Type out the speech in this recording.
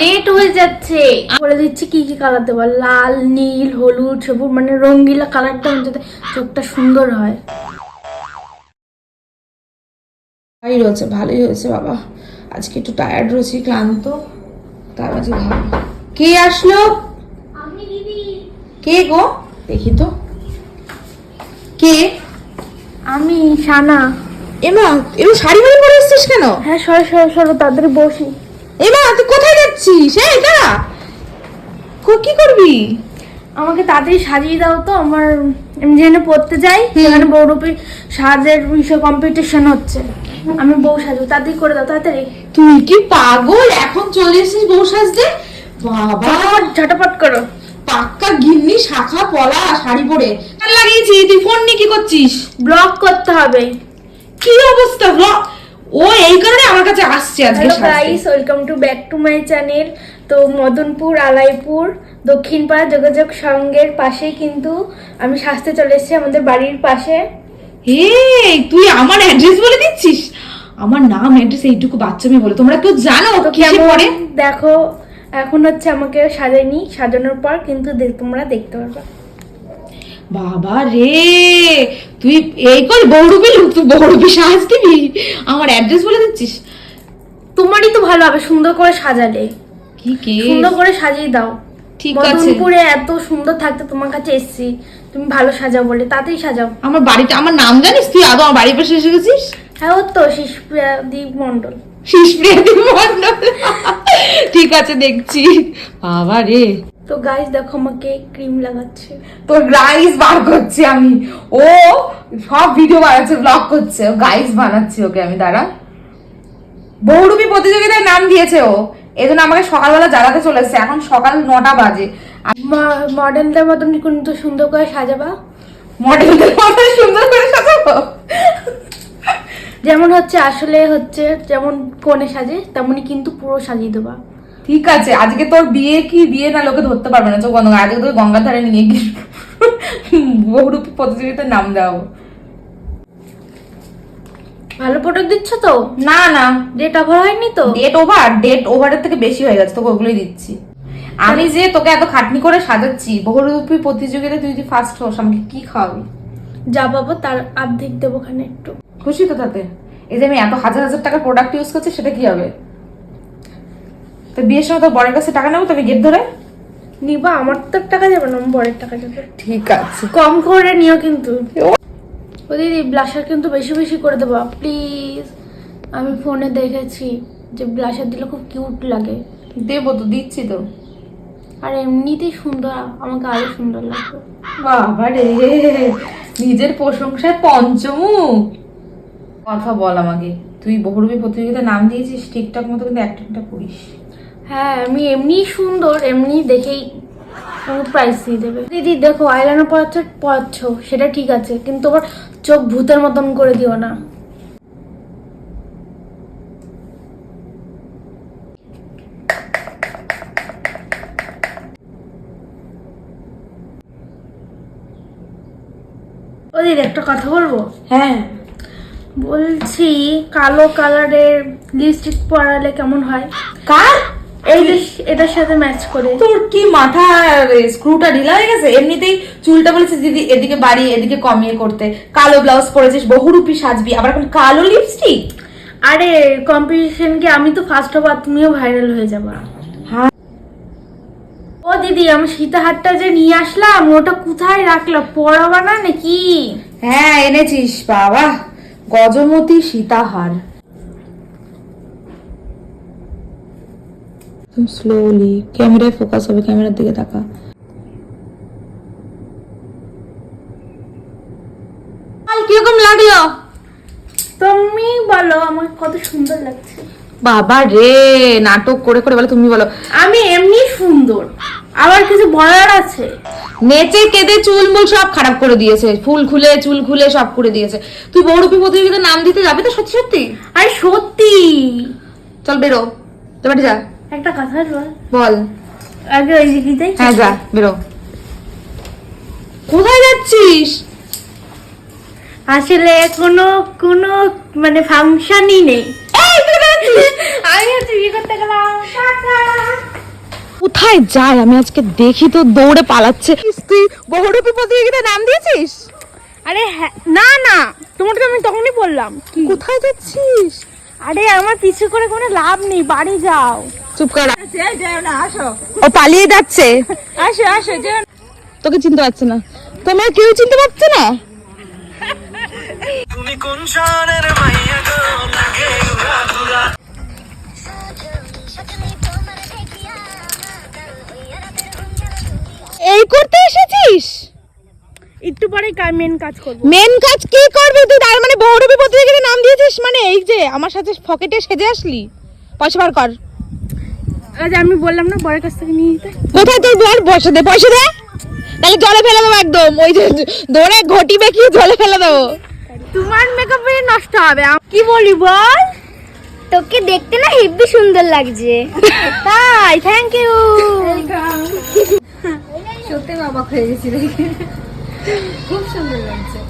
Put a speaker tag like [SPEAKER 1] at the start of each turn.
[SPEAKER 1] Late হয়ে যাচ্ছে। বলে দিচ্ছি কি কি কালার দেবো? লাল নীল হলুদ সবুজ মানে রঙ্গিলা কালারটা যাতে চোখটা সুন্দর হয়।
[SPEAKER 2] ভালোই রয়েছে ভালোই হয়েছে বাবা। আজকে একটু টায়ার্ড রয়েছি ক্লান্ত। তার মাঝে ভালো। কে আসলো? কে গো? দেখি তো। কে?
[SPEAKER 1] আমি সানা
[SPEAKER 2] এমা এমা শাড়ি পরে পরে এসছিস কেন?
[SPEAKER 1] হ্যাঁ সরো সরো সরো তাদের বসি।
[SPEAKER 2] এমা তুই কোথায় যাচ্ছিস? এই দাঁড়া। কো- কি করবি?
[SPEAKER 1] আমাকে তাড়াতাড়ি সাজিয়ে দাও তো আমার আমি যেখানে পড়তে যাই সেখানে বৌরূপী সাজের বিষয় কম্পিটিশন হচ্ছে। আমি বউ সাজবো তাড়াতাড়ি করে দাও তাড়াতাড়ি।
[SPEAKER 2] তুই কি পাগল? এখন চলে এসেছিস বউ সাজতে? বাবা।
[SPEAKER 1] ঝটপট করো।
[SPEAKER 2] পাক্কা গিন্নি শাখা পলা শাড়ি পরে। লাগিয়েছি তুই ফোন নিয়ে কি করছিস?
[SPEAKER 1] ব্লগ করতে হবে।
[SPEAKER 2] কি অবস্থা? ব্লগ ও এই কারণে আমার কাছে আসছে আজকে
[SPEAKER 1] hello guys welcome to back to my channel তো মদনপুর আলাইপুর দক্ষিণপাড়া যোগাযোগ সঙ্গের পাশেই কিন্তু আমি সাজতে চলে এসেছি আমাদের বাড়ির পাশে।
[SPEAKER 2] এই তুই আমার অ্যাড্রেস বলে দিচ্ছিস? আমার নাম অ্যাড্রেস এইটুকু বাচ্চা মেয়ে বলে। তোমরা কেউ জানো কিসে পড়ে?
[SPEAKER 1] দেখো এখন হচ্ছে আমাকে সাজাইনি সাজানোর পর কিন্তু তোমরা দেখতে পারবে।
[SPEAKER 2] বাবা রে তুই এই কর বৌরূপী লুক তুই বৌরূপী সাজ দিবি আমার অ্যাড্রেস বলে দিচ্ছিস?
[SPEAKER 1] তোমারই তো ভালো হবে সুন্দর করে সাজালে।
[SPEAKER 2] কি কে?
[SPEAKER 1] সুন্দর করে সাজিয়ে দাও।
[SPEAKER 2] ঠিক আছে।
[SPEAKER 1] মদনপুরে এত সুন্দর থাকতে তোমার কাছে এসেছি তুমি ভালো সাজাও বলে তাতেই সাজাও।
[SPEAKER 2] আমার বাড়িতে আমার নাম জানিস তুই? আদৌ আমার বাড়ির পাশে এসে গেছিস?
[SPEAKER 1] হ্যাঁ ও তো শিশপ্রিয়া দীপ মন্ডল
[SPEAKER 2] শিশপ্রিয়াদি মণ্ডল। ঠিক আছে দেখছি। বাবা রে।
[SPEAKER 1] তো গাইস দেখো আমাকে ক্রিম লাগাচ্ছে।
[SPEAKER 2] তোর গাইস বার করছি আমি। ও সব ভিডিও বানাচ্ছে ব্লগ করছে। ও গাইস বানাচ্ছি ওকে আমি দাঁড়া। বহুরূপী প্রতিযোগিতায় নাম দিয়েছে ও। এই জন্য আমাকে সকালবেলা জ্বালাতে চলে এসছে। এখন সকাল নটা বাজে।
[SPEAKER 1] মডেলদের মতন কিন্তু সুন্দর করে সাজাবা?
[SPEAKER 2] মডেলদের মতো সুন্দর করে সাজাবো?
[SPEAKER 1] যেমন হচ্ছে আসলে হচ্ছে যেমন কোণে সাজে তেমনই কিন্তু পুরো সাজিয়ে দেবা।
[SPEAKER 2] ঠিক আছে আজকে তোর বিয়ে কি? বিয়ে না লোকে ধরতে পারবে না। চোখ বন্ধ আজকে তোর গঙ্গার ধারে নিয়ে গিয়ে বহুরূপী প্রতিযোগিতার নাম দেওয়া
[SPEAKER 1] ভালো ফটো দিচ্ছ তো?
[SPEAKER 2] না না।
[SPEAKER 1] ডেট ওভার হয়নি তো?
[SPEAKER 2] ডেট ওভার ডেট ওভারের থেকে বেশি হয়ে গেছে তোকে ওগুলোই দিচ্ছি। আমি যে তোকে এত খাটনি করে সাজাচ্ছি বহুরূপী প্রতিযোগিতায় তুই যদি ফার্স্ট হোস আমাকে কি খাওয়াবি?
[SPEAKER 1] যা পাবো তার অর্ধেক দেবো ওখানে একটু।
[SPEAKER 2] খুশি তো তাতে? এই যে আমি এত হাজার হাজার টাকার প্রোডাক্ট ইউজ করছি সেটা কি হবে? তো বিয়ের সময় তোর বরের কাছে টাকা নেব তবে গেট ধরে।
[SPEAKER 1] নিবা আমার তো টাকা যাবে না বরের টাকা যাবে।
[SPEAKER 2] ঠিক আছে।
[SPEAKER 1] কম করে নিও কিন্তু। ও দিদি ব্লাশার কিন্তু বেশি বেশি করে দেবা। প্লিজ আমি ফোনে দেখেছি যে ব্লাশার দিলে খুব কিউট লাগে।
[SPEAKER 2] দেবো তো দিচ্ছি তো।
[SPEAKER 1] আর এমনিতেই সুন্দর আমাকে আরও সুন্দর লাগবে।
[SPEAKER 2] বাবা রে নিজের প্রশংসায় পঞ্চমুখ কথা বল আমাকে তুই বহুরূপী প্রতিযোগিতায় নাম দিয়েছিস ঠিকঠাক মতো কিন্তু অ্যাক্টিংটা করিস।
[SPEAKER 1] হ্যাঁ আমি এমনি সুন্দর এমনি দেখেই প্রাইস দিয়ে দেবে। দিদি দেখো আইলাইনার পড়াচ্ছ পড়াচ্ছ সেটা ঠিক আছে কিন্তু আবার চোখ ভূতের মতন করে দিও না। ও দিদি একটা কথা বলব?
[SPEAKER 2] হ্যাঁ।
[SPEAKER 1] বলছি কালো কালারের লিপস্টিক পরালে কেমন হয়?
[SPEAKER 2] কার?
[SPEAKER 1] এই এটার সাথে ম্যাচ করে।
[SPEAKER 2] তোর কি মাথা স্ক্রুটা ঢিলা হয়ে গেছে? এমনিতেই চুলটা বলেছিস দিদি এদিকে বাড়ি এদিকে কমিয়ে করতে। কালো ব্লাউজ পরেছিস বহুরূপী সাজবি। আবার এখন কালো লিপস্টিক
[SPEAKER 1] আরে কম্পিটিশন কি? আমি তো ফার্স্ট হব তুমিও ভাইরাল হয়ে যাবা।
[SPEAKER 2] হ্যাঁ।
[SPEAKER 1] ও দিদি আমি সীতাহারটা যে নিয়ে আসলাম ওটা কোথায় রাখলাম পড়াবা না নাকি?
[SPEAKER 2] হ্যাঁ এনেছিস বাবা। গজমতি সীতাহার। স্লোলি ক্যামেরায় ফোকাস হবে ক্যামেরার দিকে তাকা। কীরকম লাগল?
[SPEAKER 1] তুমি বলো আমার কত সুন্দর লাগছে।
[SPEAKER 2] বাবা রে নাটক করে করে বলে তুমি বলো।
[SPEAKER 1] আমি এমনি সুন্দর। আবার কিছু বলার আছে?
[SPEAKER 2] নেচে কেঁদে চুল মুল সব খারাপ করে দিয়েছে। ফুল খুলে চুল খুলে সব করে দিয়েছে। তুই বৌরূপী প্রতিযোগিতার নাম দিতে যাবি তো সত্যি সত্যি?
[SPEAKER 1] আরে সত্যি।
[SPEAKER 2] চল বেরো। তো বাড়ি যা।
[SPEAKER 1] একটা কথা বল
[SPEAKER 2] বল।
[SPEAKER 1] আগে ওই দিকেই
[SPEAKER 2] হ্যাঁ যা বেরো। কোথায় যাচ্ছিস?
[SPEAKER 1] আসলে কোনো কোনো মানে ফাংশনই নেই।
[SPEAKER 2] কোথায়
[SPEAKER 1] আমি বিয়ে করতে গেলাম।
[SPEAKER 2] কোথায় যায় আমি আজকে দেখি তো দৌড়ে পালাচ্ছে। তুই বহুরূপী প্রতিযোগিতায় নাম দিয়েছিস?
[SPEAKER 1] আরে হ্যাঁ না না তোমাকে তো আমি তখনই বললাম।
[SPEAKER 2] কোথায় যাচ্ছিস?
[SPEAKER 1] আরে আমার পিছু করে কোনো লাভ নেই বাড়ি যাও।
[SPEAKER 2] চুপ কর।
[SPEAKER 1] আসো।
[SPEAKER 2] ও পালিয়ে যাচ্ছে?
[SPEAKER 1] আসো আসো
[SPEAKER 2] তোকে চিনতে পারছে না। তুমি আর কেউ চিনতে পারছে না?
[SPEAKER 3] তুমি কোন শহরের মাইয়া গো? লাগে উড়া ধুরা
[SPEAKER 2] এই করতে এসেছিস?
[SPEAKER 1] একটু পরে মেন কাজ করব।
[SPEAKER 2] মেন কাজ কি করবি তুই? তার মানে বহুরূপী প্রতিযোগিতায় নাম দিয়েছিস মানে এই যে আমার সাথে ফকেটে সেজে আসলি? পয়সা বার কর।
[SPEAKER 1] আজ আমি বললাম না বরের কাছ থেকে নিয়ে নিতে।
[SPEAKER 2] কোথায় তুই বল পয়সা দে পয়সা দে। তাহলে জলে ফেলে দেবো একদম। ওই যে ধরে ঘটি বেঁকিয়ে জলে ফেলে দেবো।
[SPEAKER 1] তোমার মেকআপে নষ্ট হবে। আম- কি বলি বল?
[SPEAKER 4] তোকে দেখতে না হেব্বি সুন্দর লাগছে।
[SPEAKER 1] তাই থ্যাংক ইউ
[SPEAKER 4] সত্যি অবাক হয়ে গেছি খুব সুন্দর লাগছে।